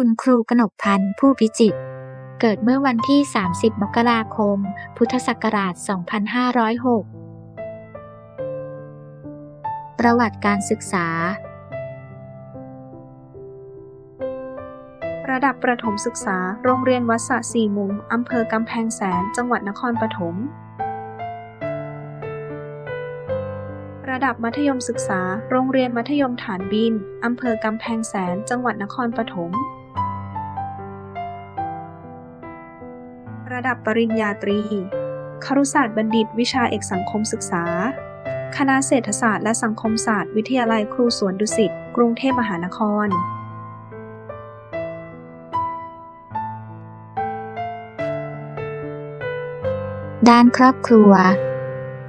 คุณครูกนกพันธ์ผู้พิจิตรเกิดเมื่อวันที่ 30 มกราคม พุทธศักราช 2506 ประวัติการศึกษา ระดับประถมศึกษา โรงเรียนวัดสะสี่มุม อำเภอกำแพงแสน จังหวัดนครปฐม ระดับมัธยมศึกษา โรงเรียนมัธยมฐานบิน อำเภอกำแพงแสน จังหวัดนครปฐม ระดับปริญญาตรี ครุศาสตร์บัณฑิตวิชาเอกสังคมศึกษา คณะเศรษฐศาสตร์และสังคมศาสตร์วิทยาลัยครูสวนดุสิต กรุงเทพมหานครด้านครอบครัว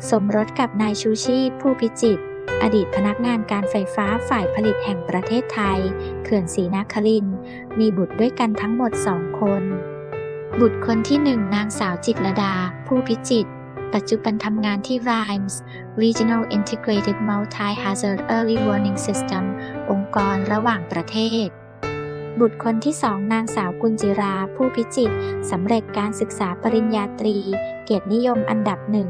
สมรสกับนายชูชีพ ผู้พิจิตรอดีตพนักงานการไฟฟ้าฝ่ายผลิตแห่งประเทศไทย เขื่อนศรีนครินมีบุตรด้วยกันทั้งหมดสองคน บุตรคนที่หนึ่งนางสาวจิตรดา ผู้พิจิตรปัจจุบันทำงานที่ RIMES Regional Integrated Multi-Hazard Early Warning System องค์กรระหว่างประเทศ บุตรคนที่สองนางสาวกุญจิรา ผู้พิจิตรสำเร็จการศึกษาปริญญาตรี เกียรตินิยมอันดับหนึ่ง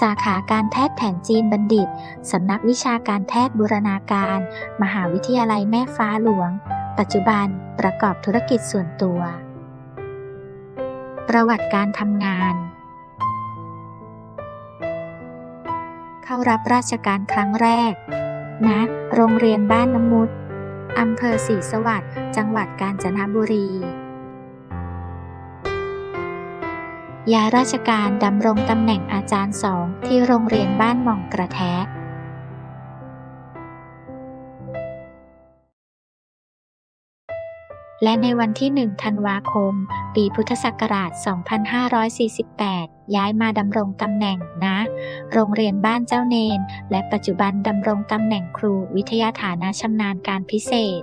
สาขาการแพทย์แผนจีนบัณฑิต สำนักวิชาการแพทย์บูรณาการ มหาวิทยาลัยแม่ฟ้าหลวง ปัจจุบันประกอบธุรกิจส่วนตัว ประวัติการทำงาน เข้ารับราชการครั้งแรกณโรงเรียนบ้านน้ำมุดอำเภอศรีสวัสดิ์จังหวัดกาญจนบุรีย้ายราชการดำรงตำแหน่งอาจารย์สองที่โรงเรียนบ้านหม่องกระแทะ และในวันที่ 1 ธันวาคม ปีพุทธศักราช 2548 ย้ายมาดำรงตำแหน่งนะ โรงเรียนบ้านเจ้าเนน และปัจจุบันดำรงตำแหน่งครูวิทยาฐานะชำนาญการพิเศษ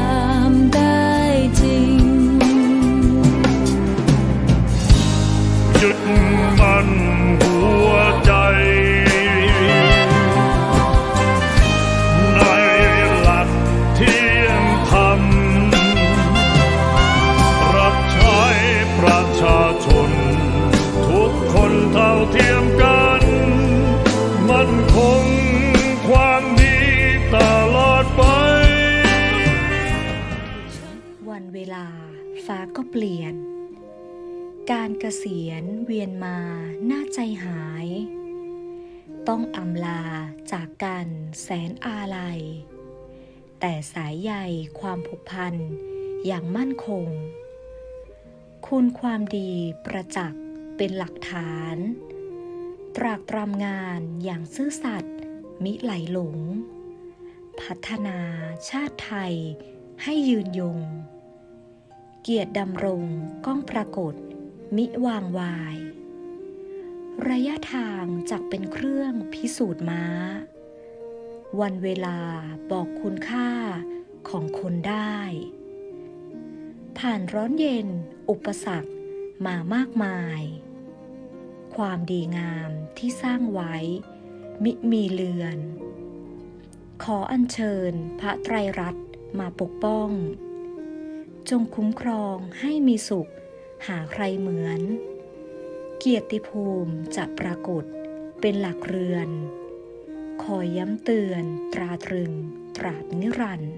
า เปลี่ยน การเกษียณเวียนมาหน่าใจหาย ต้องอำลาจากกันแสนอาลัย แต่สายใยความผูกพันอย่างมั่นคง คุณความดีประจักษ์เป็นหลักฐาน ตรากตรำงานอย่างซื่อสัตย์มิไหลหลง พัฒนาชาติไทยให้ยืนยง เกียรติดำรงก้องปรากฏ มิวางวาย ระยะทางจักเป็นเครื่องพิสูจน์ม้า วันเวลาบอกคุณค่าของคนได้ ผ่านร้อนเย็นอุปสรรคมามากมาย ความดีงามที่สร้างไว้ มิมีเลือน ขออัญเชิญพระไตรรัตน์มาปกป้อง จงคุ้มครองให้มีสุข หาใครเหมือน เกียรติภูมิจะปรากฏเป็นหลักเรือน คอยย้ำเตือน ตราตรึง ตราดนิรันดร์